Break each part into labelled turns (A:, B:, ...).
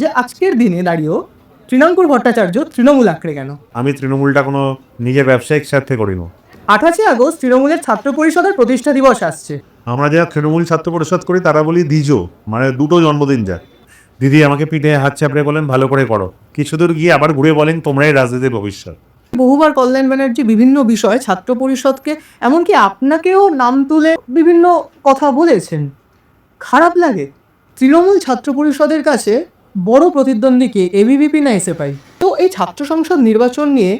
A: যে আজকের দিনে দাঁড়িয়েও তৃণাঙ্কুর ভট্টাচার্য তৃণমূল আঁকড়ে কেন?
B: আমি তৃণমূলটা কোনো নিজের ব্যবসায়িক স্বার্থে করি না
A: আঠাশে আগস্ট তৃণমূলের ছাত্র পরিষদের প্রতিষ্ঠা দিবস আসছে।
B: আমরা যারা তৃণমূল ছাত্র পরিষদ করি তারা বলি দ্বিজো মানে দুটো জন্মদিন যায় দিদি আমাকে পিঠে হাত চাপড়ে বলেন ভালো করে করো। কিছু দূর গিয়ে আবার ঘুরে বলেন তোমরাই রাজনীতির ভবিষ্যৎ।
A: বহুবার কল্যাণ ব্যানার্জি বিভিন্ন বিষয়ে ছাত্র পরিষদকে এমনকি আপনাকেও নাম তুলে বিভিন্ন কথা বলেছেন। খারাপ লাগে। তৃণমূল ছাত্র পরিষদের কাছে বড় প্রতিদ্বন্দ্বীকে এবিভিপি না এসে পাই তো এই ছাত্র সংসদ নির্বাচন নিয়ে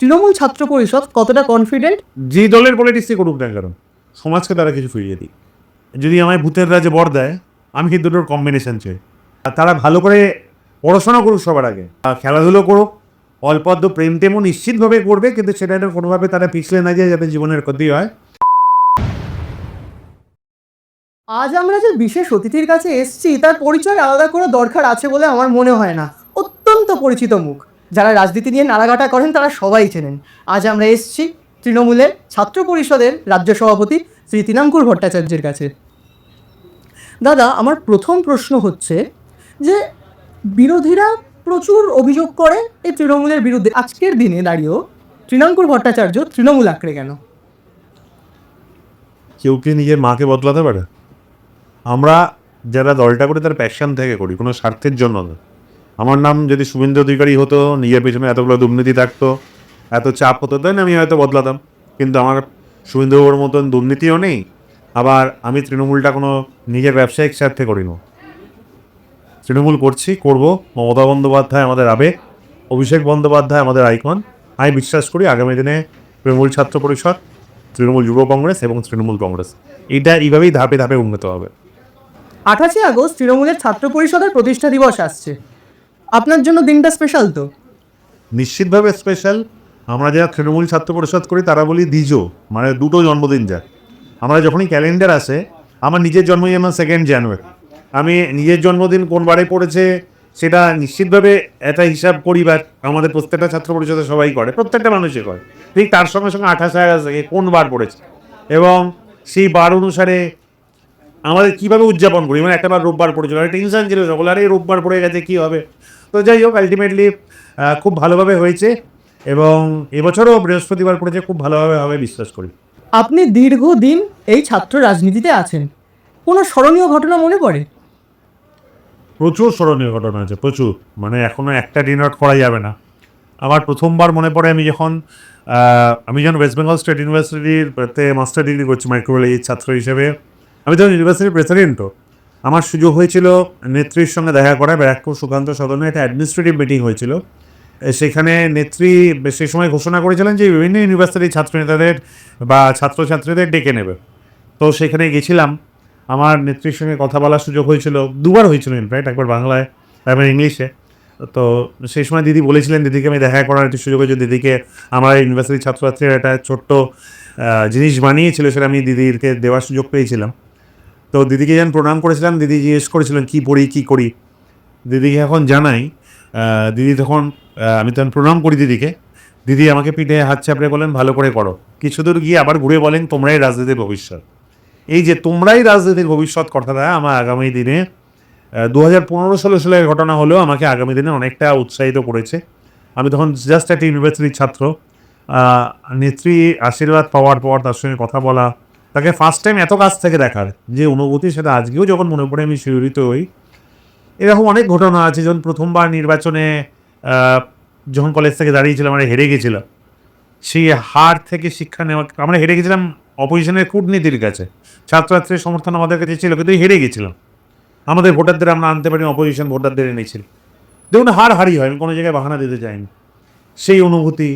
A: তৃণমূল ছাত্র পরিষদ কতটা কনফিডেন্ট
B: যে দলের পলিটিক্সই করুক না কেন, সমাজকে তারা কিছু ফিরিয়ে দিই যদি আমায় ভূতের রাজে বর দেয়, আমি কিন্তু দুটোর কম্বিনেশন চাই। আর তারা ভালো করে পড়াশোনা করুক সবার আগে। খেলাধুলো করুক অল্পদ্য প্রেম টেমও নিশ্চিতভাবে করবে, কিন্তু সেটা কোনোভাবে তারা পিছলে না যায়, যাতে জীবনের ক্ষতি হয়।
A: আজ আমরা যে বিশেষ অতিথির কাছে এসেছি, তার পরিচয় আলাদা করে দরকার আছে বলে আমার মনে হয় না। অত্যন্ত পরিচিত মুখ। যারা রাজনীতি নিয়ে নাড়াঘাটা করেন, তারা সবাই চেনেন। আজ আমরা এসছি তৃণমূলের ছাত্র পরিষদের রাজ্য সভাপতি শ্রী তিনাঙ্কুর ভট্টাচার্যের কাছে। দাদা, আমার প্রথম প্রশ্ন হচ্ছে যে, বিরোধীরা প্রচুর অভিযোগ করে এই তৃণমূলের বিরুদ্ধে। আজকের দিনে দাঁড়িয়েও তৃণাঙ্কুর ভট্টাচার্য তৃণমূল আঁকড়ে কেন?
B: কেউ কি নিজের মাকে বদলাতে পারে? আমরা যারা দলটা করি, তার প্যাশন থেকে করি, কোনো স্বার্থের জন্য না। আমার নাম যদি শুভেন্দু অধিকারী হতো, নিজের পেছনে এতগুলো দুর্নীতি থাকতো, এত চাপ হতো তাই না আমি হয়তো বদলাতাম। কিন্তু আমার শুভেন্দুবাবুর মতন দুর্নীতিও নেই। আবার আমি তৃণমূলটা কোনো নিজের ব্যবসায়িক স্বার্থে করি না। তৃণমূল করছি, করব। মমতা বন্দ্যোপাধ্যায় আমাদের আবেগ, অভিষেক বন্দ্যোপাধ্যায় আমাদের আইকন। আমি বিশ্বাস করি আগামী দিনে তৃণমূল ছাত্র পরিষদ, তৃণমূল যুব কংগ্রেস এবং তৃণমূল কংগ্রেস এটা এইভাবেই ধাপে ধাপে উন্নত হবে।
A: আঠাশে আগস্ট তৃণমূলের ছাত্র পরিষদের প্রতিষ্ঠা দিবস আসছে। আপনার জন্য দিনটা স্পেশাল তো।
B: নিশ্চিতভাবে স্পেশাল আমরা যারা তৃণমূল ছাত্র পরিষদ করি, তারা বলি দ্বিজো মানে দুটো জন্মদিন যায় আমরা যখনই ক্যালেন্ডার আসে, আমার নিজের জন্মদিন আমার সেকেন্ড জানুয়ারি আমি নিজের জন্মদিন কোন বারে পড়েছে, সেটা নিশ্চিতভাবে একটা হিসাব করি বা আমাদের প্রত্যেকটা ছাত্র পরিষদে সবাই করে, প্রত্যেকটা মানুষই করে। ঠিক তার সঙ্গে সঙ্গে আঠাশে আগস্ট কোন বার পড়েছে। এবং সেই বার অনুসারে আমাদের কীভাবে উদযাপন করি? মানে একটা বার রোববার পড়েছিল একটা টেনশন ছিল সকল আরে রোববার পড়ে গেছে কী হবে? তো যাই হোক আলটিমেটলি খুব ভালোভাবে হয়েছে এবং এবছরও বৃহস্পতিবার পড়েছে খুব ভালোভাবে হবে বিশ্বাস করি।
A: আপনি দীর্ঘদিন এই ছাত্র রাজনীতিতে আছেন। কোনো স্মরণীয় ঘটনা মনে পড়ে?
B: প্রচুর স্মরণীয় ঘটনা আছে প্রচুর। মানে এখনও একটা ডিনার করা যাবে না। আমার প্রথমবার মনে পড়ে আমি যখন আমি যখন ওয়েস্ট বেঙ্গল স্টেট ইউনিভার্সিটিতে মাস্টার ডিগ্রি করছি মাইক্রোবায়োলজির ছাত্র হিসেবে আমি তখন ইউনিভার্সিটির প্রেসিডেন্টও আমার সুযোগ হয়েছিল নেত্রীর সঙ্গে দেখা করা ব্যারাকপুর সুকান্ত সদনে একটা অ্যাডমিনিস্ট্রেটিভ মিটিং হয়েছিল। সেখানে নেত্রী সেই সময় ঘোষণা করেছিলেন যে বিভিন্ন ইউনিভার্সিটির ছাত্রনেতাদের বা ছাত্রছাত্রীদের ডেকে নেবে। তো সেখানে গেছিলাম। আমার নেত্রীর সঙ্গে কথা বলার সুযোগ হয়েছিল। দুবার হয়েছিল ইনফ্যাক্ট একবার বাংলায়, একবার ইংলিশে। তো সেই সময় দিদি বলেছিলেন, দিদিকে আমি দেখা করার একটি সুযোগ হয়েছে। দিদিকে আমার ইউনিভার্সিটির ছাত্রছাত্রীরা একটা ছোট্ট জিনিস বানিয়েছিল, সেটা আমি দিদিকে দেওয়ার সুযোগ পেয়েছিলাম। তো দিদিকে যখন প্রণাম করেছিলাম, দিদি জিজ্ঞেস করেছিলেন, কী পড়ি, কী করি? দিদিকে এখন জানাই দিদি তখন আমি তখন প্রণাম করি দিদিকে। দিদি আমাকে পিঠে হাত চাপড়ে বলেন, ভালো করে করো কিছু দূর গিয়ে আবার ঘুরে বলেন, তোমরাই রাজনীতির ভবিষ্যৎ। এই যে, তোমরাই রাজনীতির ভবিষ্যৎ কথাটা আমার আগামী দিনে দু হাজার পনেরো ষোলো সালের ঘটনা হলেও আমাকে আগামী দিনে অনেকটা উৎসাহিত করেছে। আমি তখন জাস্ট একটা ইউনিভার্সিটির ছাত্র নেত্রী আশীর্বাদ পাওয়ার পর তার সঙ্গে কথা বলা তাকে ফার্স্ট টাইম এত কাছ থেকে দেখার যে অনুভূতি সেটা আজকেও যখন মনে পড়ে আমি শিহরিত হই। এরকম অনেক ঘটনা আছে যখন প্রথমবার নির্বাচনে যখন কলেজ থেকে দাঁড়িয়েছিলাম, আমরা হেরে গেছিলাম। সেই হার থেকে শিক্ষা নেওয়া, আমরা হেরে গেছিলাম অপোজিশনের কূটনীতির কাছে। ছাত্রছাত্রীর সমর্থন আমাদের কাছে ছিল, কিন্তু হেরে গেছিলাম। আমাদের ভোটারদের আমরা আনতে পারি অপোজিশন ভোটারদের এনেছিল। দেখুন, হার হারি হয়, আমি কোনো জায়গায় বাহানা দিতে চাইনি। সেই অনুভূতি,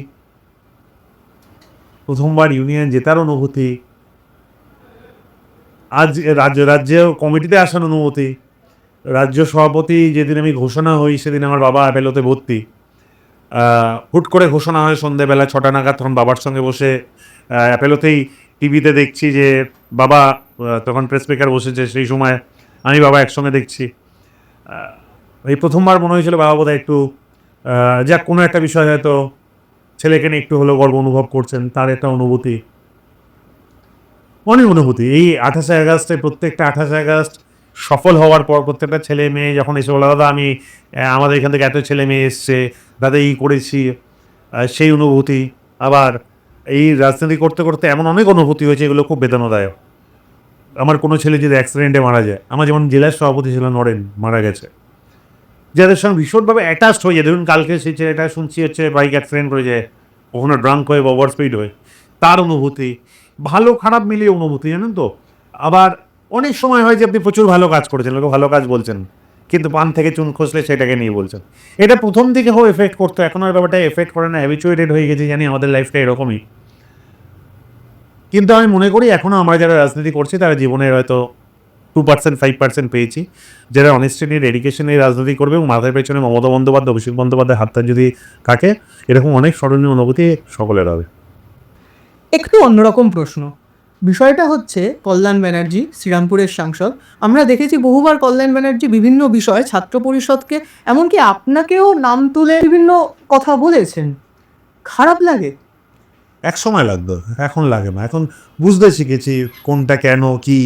B: প্রথমবার ইউনিয়ন জেতার অনুভূতি আজ রাজ্য রাজ্যেও কমিটিতে আসার অনুভূতি রাজ্য সভাপতি যেদিন আমি ঘোষণা হই, সেদিন আমার বাবা অ্যাপেলোতে ভর্তি। হুট করে ঘোষণা হয় সন্ধেবেলা ছটা নাগাদ, তখন বাবার সঙ্গে বসে অ্যাপেলোতেই টিভিতে দেখছি যে বাবা তখন প্রেস বসেছে, সেই সময় আমি বাবা একসঙ্গে দেখছি। এই প্রথমবার মনে হয়েছিল বাবা বোধহয় একটু যাক, কোনো একটা বিষয় হয়তো ছেলেকে নিয়ে একটু হলেও গর্ব অনুভব করছেন, তার একটা অনুভূতি। অনেক অনুভূতি। এই আঠাশে আগস্টে প্রত্যেকটা আঠাশে আগস্ট সফল হওয়ার পর প্রত্যেকটা ছেলে মেয়ে যখন এসে বলে, দাদা, আমি আমাদের এখান থেকে এত ছেলে মেয়ে এসছে, দাদা, এই করেছি। সেই অনুভূতি। আবার এই রাজনীতি করতে করতে এমন অনেক অনুভূতি হয়েছে, এগুলো খুব বেদনাদায়ক। আমার কোনো ছেলে যদি অ্যাক্সিডেন্টে মারা যায়, আমার যেমন জেলার সভাপতি ছিল নরেন, মারা গেছে। যাদের সঙ্গে ভীষণভাবে অ্যাটাচড হয়ে যায়। ধরুন, কালকে সেই ছেলেটা শুনছি হচ্ছে বাইক অ্যাক্সিডেন্ট হয়ে যায় কখনো ড্রাঙ্ক হয়ে বা ওভার স্পিড হয়ে। তার অনুভূতি ভালো খারাপ মিলিয়ে অনুভূতি, জানেন তো? আবার অনেক সময় হয় যে আপনি প্রচুর ভালো কাজ করেছেন, লোকে ভালো কাজ বলছেন, কিন্তু পান থেকে চুন খসলে সেটাকে নিয়ে বলছেন। এটা প্রথম দিকে হোক এফেক্ট করতো, এখন আর ব্যাপারটা এফেক্ট করে না হ্যাবিচুয়েটেড হয়ে গেছে, জানি আমাদের লাইফটা এরকমই। কিন্তু আমি মনে করি এখনও আমরা যারা রাজনীতি করছি, তারা জীবনের হয়তো টু পার্সেন্ট ফাইভ পার্সেন্ট পেয়েছি। যারা অনেস্টিনি ডেডিকেশনে রাজনীতি করবে এবং মাথার পেছনে মমতা বন্দ্যোপাধ্যায়, অভিষেক বন্দ্যোপাধ্যায় হাতটা যদি থাকে এরকম অনেক স্মরণীয় অনুভূতি সকলের হবে।
A: একটু অন্যরকম প্রশ্ন। বিষয়টা হচ্ছে কল্যাণ ব্যানার্জি, শ্রীরামপুরের সাংসদ। আমরা দেখেছি বহুবার কল্যাণ ব্যানার্জি বিভিন্ন বিষয়ে ছাত্র পরিষদকে, এমনকি আপনাকেও নাম তুলে বিভিন্ন কথা বলেছেন। খারাপ লাগে?
B: এক সময় লাগতো, এখন লাগে না। এখন বুঝতে শিখেছি কোনটা কেন, কি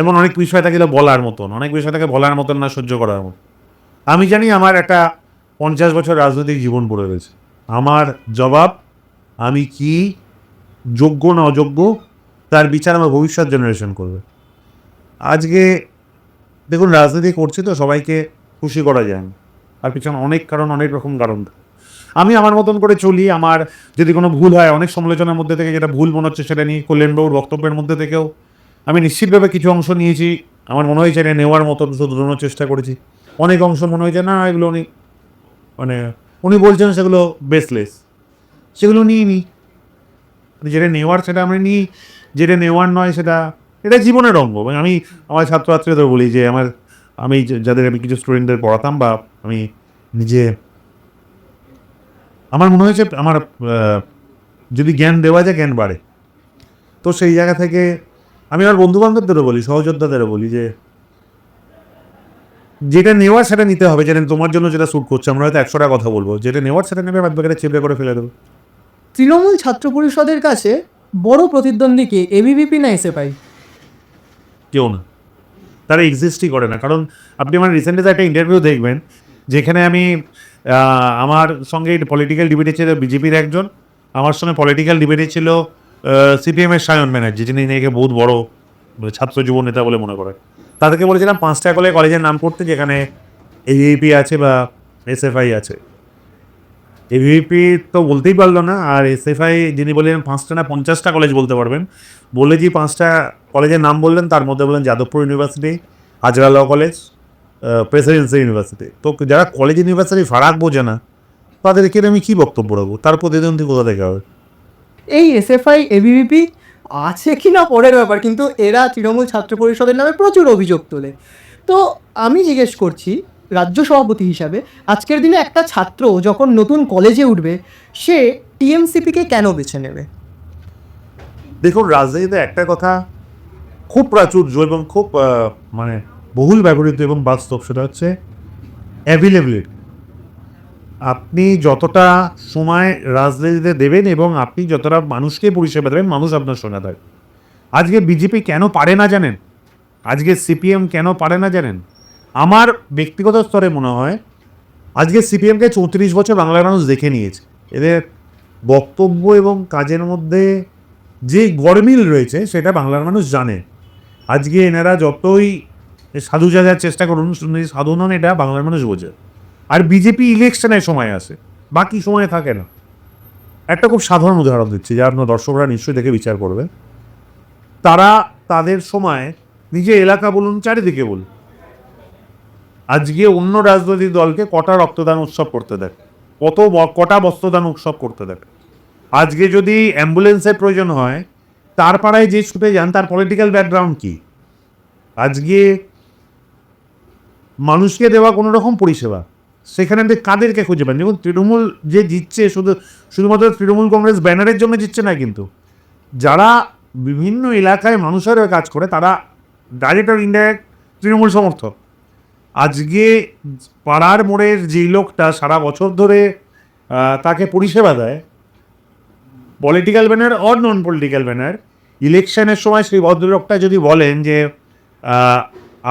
B: এমন অনেক বিষয় থাকে বলার মতন, অনেক বিষয় থাকে বলার মতন না, সহ্য করার মতন। আমি জানি আমার একটা পঞ্চাশ বছর রাজনৈতিক জীবন পড়ে রয়েছে আমার জবাব, আমি কি যোগ্য না অযোগ্য, তার বিচার আমার ভবিষ্যৎ জেনারেশন করবে। আজকে দেখুন, রাজনীতি করছি তো, সবাইকে খুশি করা যায়। আর পিছনে অনেক কারণ, অনেক রকম কারণ। আমি আমার মতন করে চলি, আমার যদি কোনো ভুল হয়, অনেক সমালোচনার মধ্যে থেকে যেটা ভুল মনে হচ্ছে সেটা নিয়ে কল্যাণবাবুর বক্তব্যের মধ্যে থেকেও। আমি নিশ্চিতভাবে কিছু অংশ নিয়েছি, আমার মনে হয়েছে এটা নেওয়ার মতন শুধরানোর চেষ্টা করেছি। অনেক অংশ মনে হয়েছে না, এগুলো উনি মানে উনি বলছেন সেগুলো বেসলেস সেগুলো নিয়ে নিই যেটা নেওয়ার সেটা আমরা নিই, যেটা নেওয়ার নয় সেটা, এটা জীবনের অঙ্গ। এবং আমি আমার ছাত্রছাত্রীদের বলি যে আমার, আমি যাদের আমি কিছু স্টুডেন্টদের পড়াতাম বা আমি নিজে, আমার মনে হয়েছে আমার যদি জ্ঞান দেওয়া যায় জ্ঞান বাড়ে। তো সেই জায়গা থেকে আমি আমার বন্ধু বান্ধবদেরও বলি, সহযোদ্ধাদেরও বলি যে, যেটা নেওয়ার সেটা নিতে হবে, যেটা তোমার জন্য যেটা শ্যুট করছে, আমরা হয়তো একশোটা কথা বলব, যেটা নেওয়ার সেটা নেবে বাদ বাকিটা চেপে করে ফেলে দেবো।
A: তৃণমূল ছাত্র পরিষদের কাছে বড় প্রতিদ্বন্দ্বীকে এবিভিপি না এসে পাই
B: কেউ না। তারা এক্সিস্টই করে না। কারণ আপনি আমার রিসেন্টলি একটা ইন্টারভিউ দেখবেন, যেখানে আমি আমার সঙ্গে পলিটিক্যাল ডিবেটে ছিল বিজেপির একজন। আমার সঙ্গে পলিটিক্যাল ডিবেটে ছিল সিপিএমের সায়ন ব্যানার্জি যিনি নিজেকে বহুত বড় ছাত্র যুব নেতা বলে মনে করে তাদেরকে বলেছিলাম, পাঁচটা কলে কলেজের নাম করতে, যেখানে এভিপি আছে বা এসএফআই আছে। এভিপি তো বলতেই পারল না, আর এসএফআই যিনি বললেন পাঁচটা না পঞ্চাশটা কলেজ বলতে পারবেন। বলে যে পাঁচটা কলেজের নাম বললেন, তার মধ্যে বললেন Jadavpur university Hazra law college Presidency university তো যারা কলেজ ইউনিভার্সিটি ফারাক বোঝে না, তাদেরকে আমি কী বক্তব্য রাখব? তার প্রতিদ্বন্দ্বী কোথা থেকে হবে?
A: এই এসএফআই এবিভিপি আছে কি না পরের ব্যাপার, কিন্তু এরা তৃণমূল ছাত্র পরিষদের নামে প্রচুর অভিযোগ তোলে। তো আমি জিজ্ঞেস করছি রাজ্য সভাপতি হিসাবে, আজকের দিনে একটা ছাত্র যখন নতুন কলেজে উঠবে, সে টিএমসিপিকে কেন বেছে নেবে?
B: দেখুন রাজনীতিতে একটা কথা খুব প্রাচুর্য এবং খুব মানে বহুল ব্যবহৃত এবং বাস্তব, সেটা হচ্ছে অ্যাভেলেবিলিটি আপনি যতটা সময় রাজনীতিতে দেবেন এবং আপনি যতটা মানুষকে পরিষেবা দেবেন, মানুষ আপনার সঙ্গে থাকবে। আজকে বিজেপি কেন পারে না জানেন? আজকে সিপিএম কেন পারে না জানেন? আমার ব্যক্তিগত স্তরে মনে হয়, আজকে সিপিএমকে চৌত্রিশ বছর বাংলার মানুষ দেখে নিয়েছে। এদের বক্তব্য এবং কাজের মধ্যে যে গরমিল রয়েছে, সেটা বাংলার মানুষ জানে। আজকে এনারা যতই সাধু সাজার চেষ্টা করুন সাধু নন এটা বাংলার মানুষ বোঝে। আর বিজেপি ইলেকশনের সময় আসে, বাকি সময় থাকে না। একটা খুব সাধারণ উদাহরণ দিচ্ছি, যা আপনার দর্শকরা নিশ্চয়ই দেখে বিচার করবে তারা তাদের সময় নিজে এলাকা বলুন, চারিদিকে বলুন আজকে অন্য রাজনৈতিক দলকে কটা রক্তদান উৎসব করতে দেয় কত কটা বস্ত্রদান উৎসব করতে দেয় আজকে যদি অ্যাম্বুলেন্সের প্রয়োজন হয়, তার পাড়ায় যে ছুটে যান, তার পলিটিক্যাল ব্যাকগ্রাউন্ড কি? আজকে মানুষকে দেওয়া কোনো রকম পরিষেবা, সেখানে আপনি কাদেরকে খুঁজে পান? দেখুন, তৃণমূল যে জিতছে, শুধু, শুধুমাত্র তৃণমূল কংগ্রেস ব্যানারের জন্য জিতছে না কিন্তু, যারা বিভিন্ন এলাকায় মানুষের কাজ করে, তারা ডাইরেক্ট আর ইনডাইরেক্ট তৃণমূল সমর্থক। আজকে পাড়ার মোড়ের যেই লোকটা সারা বছর ধরে তাকে পরিষেবা দেয় political banner or non political banner ইলেকশনের সময় সেই ভদ্রলোকটা যদি বলেন যে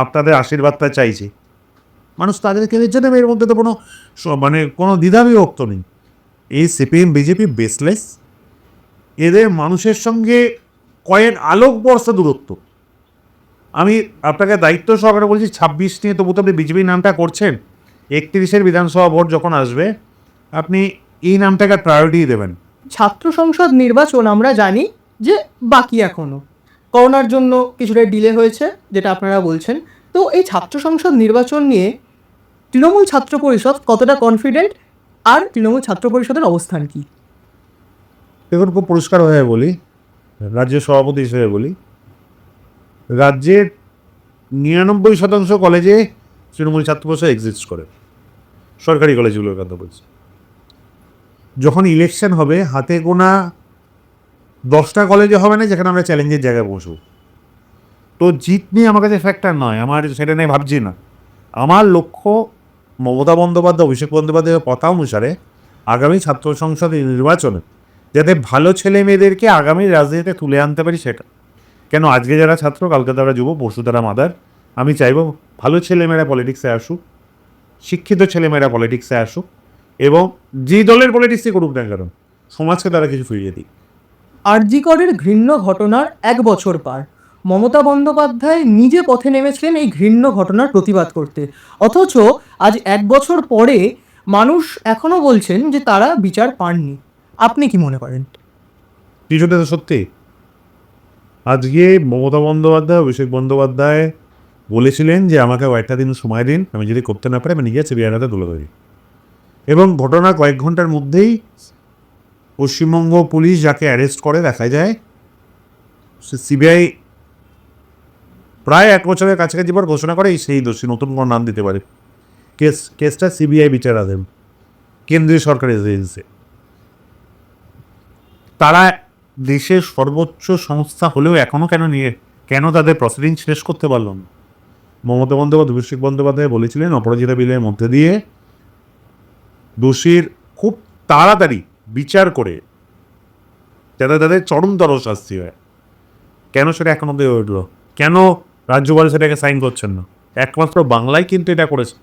B: আপনাদের আশীর্বাদটা চাইছি, মানুষ তাদেরকে বেছে নেবে এর মধ্যে তো কোনো মানে কোনো দ্বিধাবিভক্ত নেই। এই সিপিএম বিজেপি বেসলেস এদের মানুষের সঙ্গে কয়েক আলোক বর্ষ দূরত্ব। আমি আপনাকে দায়িত্ব সহকারে বলছি ছাব্বিশ নিয়ে তবু তো আপনি বিজেপি নামটা করছেন। একত্রিশের বিধানসভা ভোট যখন আসবে আপনি এই নামটাকে প্রায়োরিটি দেবেন।
A: ছাত্র সংসদ নির্বাচন আমরা জানি যে বাকি এখনও করোনার জন্য কিছুটা ডিলে হয়েছে যেটা আপনারা বলছেন। তো এই ছাত্র সংসদ নির্বাচন নিয়ে তৃণমূল ছাত্র পরিষদ কতটা কনফিডেন্ট আর তৃণমূল ছাত্র পরিষদের অবস্থান কি?
B: দেখুন খুব পরিষ্কার হয়ে বলি রাজ্য সভাপতি হিসেবে বলি রাজ্যের নিরানব্বই শতাংশ কলেজে তৃণমূল ছাত্র পরিষদ এক্সিস্ট করে। সরকারি কলেজগুলোর কথা বলছি। যখন ইলেকশন হবে, হাতে গোনা দশটা কলেজে হবে না, যেখানে আমরা চ্যালেঞ্জের জায়গায় বসবো? তো জিত নিয়ে আমার কাছে ফ্যাক্টর নয়। আমার সেটা নিয়ে ভাবছি না। আমার লক্ষ্য মমতা বন্দ্যোপাধ্যায়, অভিষেক বন্দ্যোপাধ্যায়ের কথা অনুসারে আগামী ছাত্র সংসদ নির্বাচনে যাতে ভালো ছেলে মেয়েদেরকে আগামী রাজনীতিতে তুলে আনতে পারি সেটা। কেন আজকে যারা ছাত্র কালকে তারা যুব পরশু তারা মাদার আমি চাইব ভালো ছেলেমেয়েরা পলিটিক্সে আসুক শিক্ষিত ছেলেমেয়েরা পলিটিক্সে আসুক এবং যে দলের পলিটিক্সই করুক না কেন সমাজকে তারা কিছু ফিরিয়ে দিক।
A: আরজিকরের ঘৃণ্য ঘটনার এক বছর পার। মমতা বন্দ্যোপাধ্যায় নিজে পথে নেমেছিলেন এই ঘৃণ্য ঘটনার প্রতিবাদ করতে। অথচ আজ এক বছর পরে মানুষ এখনও বলছেন যে তারা বিচার পাননি। আপনি কি মনে করেন?
B: কিছুটা তো সত্যি। আজকে মমতা বন্দ্যোপাধ্যায়, অভিষেক বন্দ্যোপাধ্যায় বলেছিলেন যে, আমাকে কয়েকটা দিন সময় দিন, আমি যদি করতে না পারি, আমি নিজে হাতে তুলে ধরি এবং ঘটনা কয়েক ঘণ্টার মধ্যেই পশ্চিমবঙ্গ পুলিশ যাকে অ্যারেস্ট করে, দেখা যায়, সে সিবিআই প্রায় এক বছরের কাছাকাছি পর ঘোষণা করে, এই সেই দোষী, নতুন কোনো নাম দিতে পারে। কেস, কেসটা সিবিআই বিচারাধীন, কেন্দ্রীয় সরকারের এজেন্সি। তারা দেশের সর্বোচ্চ সংস্থা হলেও এখনও কেন নিয়ে কেন তাদের প্রসিডিং শেষ করতে পারল না? মমতা বন্দ্যোপাধ্যায়, অভিষেক বন্দ্যোপাধ্যায় বলেছিলেন অপরাজিতা বিলের মধ্যে দিয়ে দোষীর খুব তাড়াতাড়ি বিচার করে যাতে তাদের চরমতর শাস্তি হয়। কেন সেটা এখন অব্দি উঠল? কেন রাজ্যপাল সেটাকে সাইন করছেন না? একমাত্র বাংলায় কিন্তু এটা করেছে।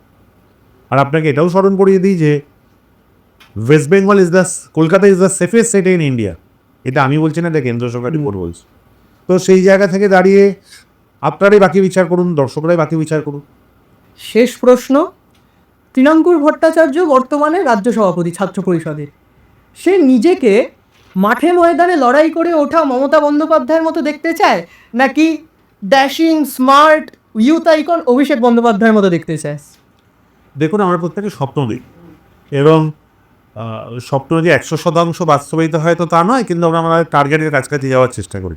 B: আর আপনাকে এটাও স্মরণ করিয়ে দিই যে West Bengal is the Kolkata is the safest state in India এটা আমি বলছি না এটা কেন্দ্র সরকার রিপোর্ট বলছে। তো সেই জায়গা থেকে দাঁড়িয়ে আপনারাই বাকি বিচার করুন দর্শকরাই বাকি বিচার করুন।
A: শেষ প্রশ্ন তৃণাঙ্কুর ভট্টাচার্য বর্তমানে রাজ্য সভাপতি ছাত্র পরিষদের। সে নিজেকে মাঠে ময়দানে লড়াই করে ওঠা মমতা বন্দ্যোপাধ্যায়ের মতো দেখতে চায় নাকি dashing smart youth icon Abhishek বন্দ্যোপাধ্যায়ের মতো দেখতে চায়?
B: দেখুন আমরা প্রত্যেকে স্বপ্ন দিই এবং স্বপ্ন যে একশো শতাংশ বাস্তবায়িত হয় তো তা নয়, কিন্তু আমরা আমাদের টার্গেটের কাছাকাছি যাওয়ার চেষ্টা করি।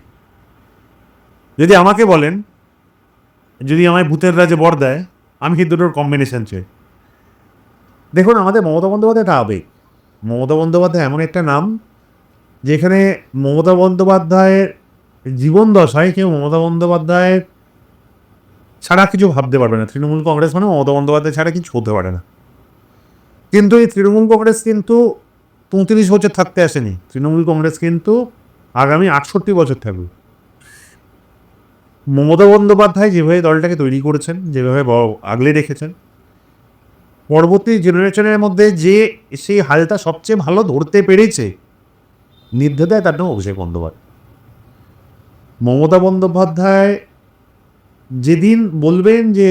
B: যদি আমাকে বলেন, যদি আমায় ভূতের রাজে বর দেয়, আমি কিন্তু দুটোর কম্বিনেশন চাই। দেখুন, আমাদের মমতা বন্দ্যোপাধ্যায় একটা আবেগ। মমতা বন্দ্যোপাধ্যায় এমন একটা নাম, যেখানে মমতা বন্দ্যোপাধ্যায়ের জীবন দশায় কেউ মমতা বন্দ্যোপাধ্যায়ের ছাড়া কিছু ভাবতে পারবে না। তৃণমূল কংগ্রেস মানে মমতা বন্দ্যোপাধ্যায় ছাড়া কিছু হতে পারে না। কিন্তু এই তৃণমূল কংগ্রেস কিন্তু পঁয়ত্রিশ বছর থাকতে আসেনি। তৃণমূল কংগ্রেস কিন্তু আগামী আটষট্টি বছর থাকবে মমতা বন্দ্যোপাধ্যায় যেভাবে দলটাকে তৈরি করেছেন, যেভাবে আগলে রেখেছেন, পরবর্তী জেনারেশনের মধ্যে যে সেই হালটা সবচেয়ে ভালো ধরতে পেরেছে, নির্দ্বিধায় তার নাম অভিষেক বন্দ্যোপাধ্যায়। মমতা বন্দ্যোপাধ্যায় যেদিন বলবেন যে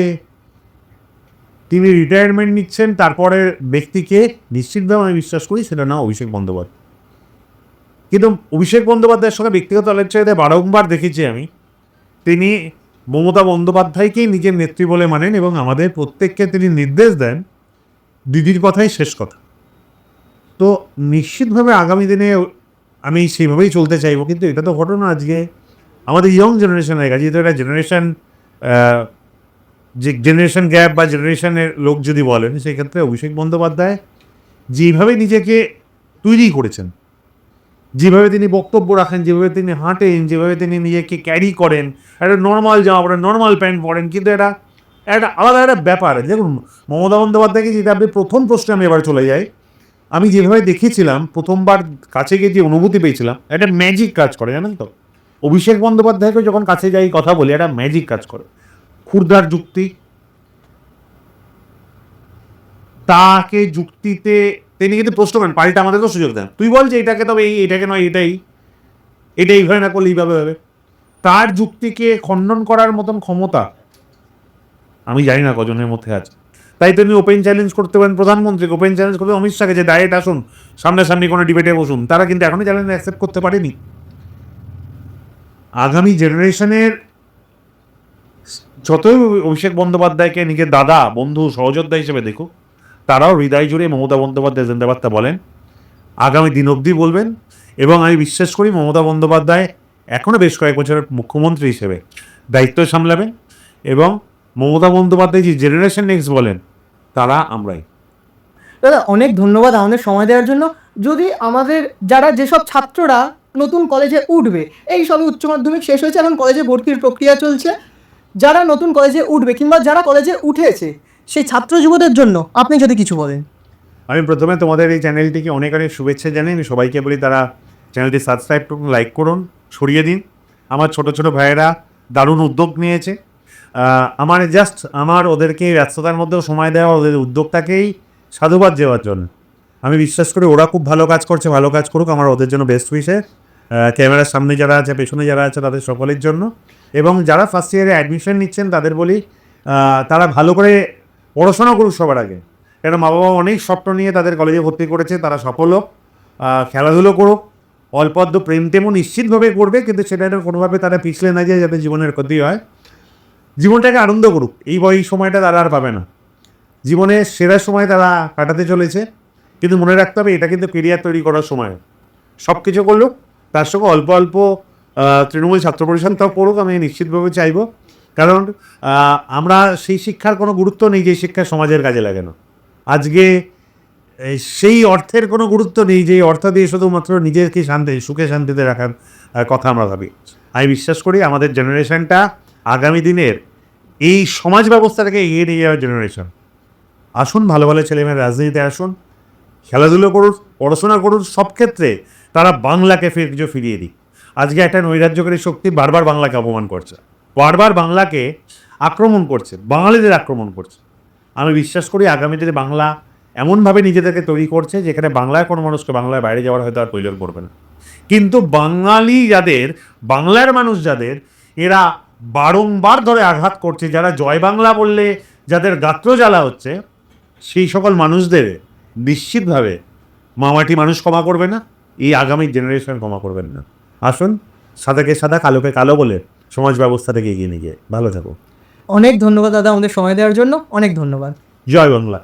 B: তিনি রিটায়ারমেন্ট নিচ্ছেন, তারপরে ব্যক্তিকে নিশ্চিতভাবে আমি বিশ্বাস করি সেটা না অভিষেক বন্দ্যোপাধ্যায়। কিন্তু অভিষেক বন্দ্যোপাধ্যায়ের সঙ্গে ব্যক্তিগত আলোচনাতে বারংবার দেখেছি আমি। তিনি মমতা বন্দ্যোপাধ্যায়কেই নিজের নেত্রী বলে মানেন এবং আমাদের প্রত্যেককে তিনি নির্দেশ দেন দিদির কথাই শেষ কথা। তো নিশ্চিতভাবে আগামী দিনে আমি সেইভাবেই চলতে চাইব, কিন্তু এটা তো ঘটনা আজকে আমাদের ইয়ং জেনারেশন হয়ে গেছে যেহেতু একটা জেনারেশন যে জেনারেশন গ্যাপ বা জেনারেশনের লোক যদি বলেন, সেক্ষেত্রে অভিষেক বন্দ্যোপাধ্যায় যেভাবে নিজেকে তৈরি করেছেন, যেভাবে তিনি বক্তব্য রাখেন, যেভাবে তিনি হাঁটেন, যেভাবে তিনি নিজেকে ক্যারি করেন, একটা নর্মাল জামা পরেন নর্মাল প্যান্ট পরেন, কিন্তু এটা একটা আলাদা একটা ব্যাপার। দেখুন, মমতা বন্দ্যোপাধ্যায়কে যেটা আপনি প্রথম প্রশ্নে আমি এবার চলে যাই, আমি যেভাবে দেখেছিলাম প্রথমবার কাছে গিয়ে যে অনুভূতি পেয়েছিলাম, একটা ম্যাজিক কাজ করে, জানেন তো? অভিষেক বন্দ্যোপাধ্যায়কে যখন কাছে যাই, কথা বলি, একটা ম্যাজিক কাজ করে। ক্ষুদ্রার যুক্তি। তাকে যুক্তিতে তিনি কিন্তু প্রশ্ন করেন, পাল্টা আমাদের তো সুযোগ দেন। তুই বল যে এটাকে তবে এই, এটাকে নয়, এটাই। এটা এইভাবে না করলে এইভাবে হবে। তার যুক্তিকে খণ্ডন করার মতন ক্ষমতা আমি জানি না কজনের মধ্যে আছে। তাই তিনি ওপেন চ্যালেঞ্জ করতে পারেন প্রধানমন্ত্রীকে। ওপেন চ্যালেঞ্জ করতে অমিত শাহকে, যে ডায়েট আসুন সামনাসামনি কোনো ডিবেটে বসুন। তারা কিন্তু এখনই চ্যালেঞ্জ অ্যাকসেপ্ট করতে পারেনি। আগামী জেনারেশনের যতই অভিষেক বন্দ্যোপাধ্যায়কে নিজের দাদা, বন্ধু, সহযোদ্ধা হিসেবে দেখুক, তারাও হৃদয় জুড়ে মমতা বন্দ্যোপাধ্যায় জিন্দাবাদটা বলেন। আগামী দিন অবধি বলবেন এবং আমি বিশ্বাস করি মমতা বন্দ্যোপাধ্যায় এখনও বেশ কয়েক বছরের মুখ্যমন্ত্রী হিসেবে দায়িত্ব সামলাবেন এবং মমতা বন্দ্যোপাধ্যায় যে জেনারেশন নেক্সট বলেন, তারা আমরাই।
A: দাদা, অনেক ধন্যবাদ আমাদের সময় দেওয়ার জন্য। যদি আমাদের যারা যেসব ছাত্ররা নতুন কলেজে উঠবে, এই সবে উচ্চ মাধ্যমিক শেষ হয়েছে, এখন কলেজে ভর্তির প্রক্রিয়া চলছে। যারা নতুন কলেজে উঠবে কিংবা যারা কলেজে উঠেছে, সেই ছাত্র যুবদের জন্য আপনি যদি কিছু বলেন।
B: আমি প্রথমে তোমাদের এই চ্যানেলটিকে অনেক অনেক শুভেচ্ছা জানাই। আমি সবাইকে বলি তারা চ্যানেলটি সাবস্ক্রাইব করুন লাইক করুন, ছড়িয়ে দিন। আমার ছোট ছোট ভাইয়েরা দারুণ উদ্যোগ নিয়েছে। আমার জাস্ট আমার ওদেরকে ব্যস্ততার মধ্যেও সময় দেওয়া, ওদের উদ্যোগটাকেই সাধুবাদ দেওয়ার জন্য। আমি বিশ্বাস করি ওরা খুব ভালো কাজ করছে, ভালো কাজ করুক, আমার ওদের জন্য বেস্ট উইসে ক্যামেরার সামনে যারা আছে, পেছনে যারা আছে, তাদের সকলের জন্য। এবং যারা ফার্স্ট ইয়ারে অ্যাডমিশন নিচ্ছেন, তাদের বলি তারা ভালো করে পড়াশোনা করুক সবার আগে। কেন মা বাবা অনেক স্বপ্ন নিয়ে তাদের কলেজে ভর্তি করেছে, তারা সফল হোক খেলাধুলো করুক অল্প অল্প প্রেম টেমও নিশ্চিতভাবে করবে, কিন্তু সেটা কোনোভাবে তারা পিছলে না যায়, যাতে জীবনের ক্ষতি হয়। জীবনটাকে আনন্দ করুক, এই বই সময়টা তারা আর পাবে না। জীবনের সেরা সময় তারা কাটাতে চলেছে, কিন্তু মনে রাখতে হবে, এটা কিন্তু কেরিয়ার তৈরি করার সময়। সব কিছু করলেও তার সঙ্গে অল্প অল্প তৃণমূল ছাত্র পরিষদ তাও পড়ুক, আমি নিশ্চিতভাবে চাইব। কারণ আমরা সেই শিক্ষার কোনো গুরুত্ব নেই যে শিক্ষা সমাজের কাজে লাগে না। আজকে সেই অর্থের কোনো গুরুত্ব নেই যে অর্থ দিয়ে শুধুমাত্র নিজেকে শান্তি, সুখে শান্তিতে রাখার কথা আমরা ভাবি। আমি বিশ্বাস করি আমাদের জেনারেশনটা আগামী দিনের এই সমাজ ব্যবস্থাটাকে এগিয়ে নিয়ে যাওয়ার জেনারেশন। আসুন, ভালো ভালো ছেলেমেয়েরা রাজনীতিতে আসুন, খেলাধুলো করুন, পড়াশোনা করুন, সব ক্ষেত্রে তারা বাংলাকে ফিরিয়ে দিক। আজকে একটা নৈরাজ্যকারী শক্তি বারবার বাংলাকে অপমান করছে। বারবার বাংলাকে আক্রমণ করছে, বাঙালিদের আক্রমণ করছে। আমি বিশ্বাস করি আগামী দিনে বাংলা এমনভাবে নিজেদেরকে তৈরি করছে যেখানে বাংলায় কোনো মানুষকে বাংলায় বাইরে যাওয়ার হয়তো আর প্রয়োজন পড়বে না। কিন্তু বাঙালি যাদের, বাংলার মানুষ যাদের, এরা বারংবার ধরে আঘাত করছে, যারা জয় বাংলা বললে যাদের গাত্র জ্বালা হচ্ছে, সেই সকল মানুষদের নিশ্চিতভাবে মামাটি মানুষ ক্ষমা করবে না, এই আগামী জেনারেশন ক্ষমা করবেন না। আসুন সাদাকে সাদা কালোকে কালো বলে সমাজ ব্যবস্থা থেকে এগিয়ে নিয়ে গিয়ে। ভালো থাকো।
A: অনেক ধন্যবাদ দাদা আমাদের সময় দেওয়ার জন্য। অনেক ধন্যবাদ।
B: জয় বাংলা।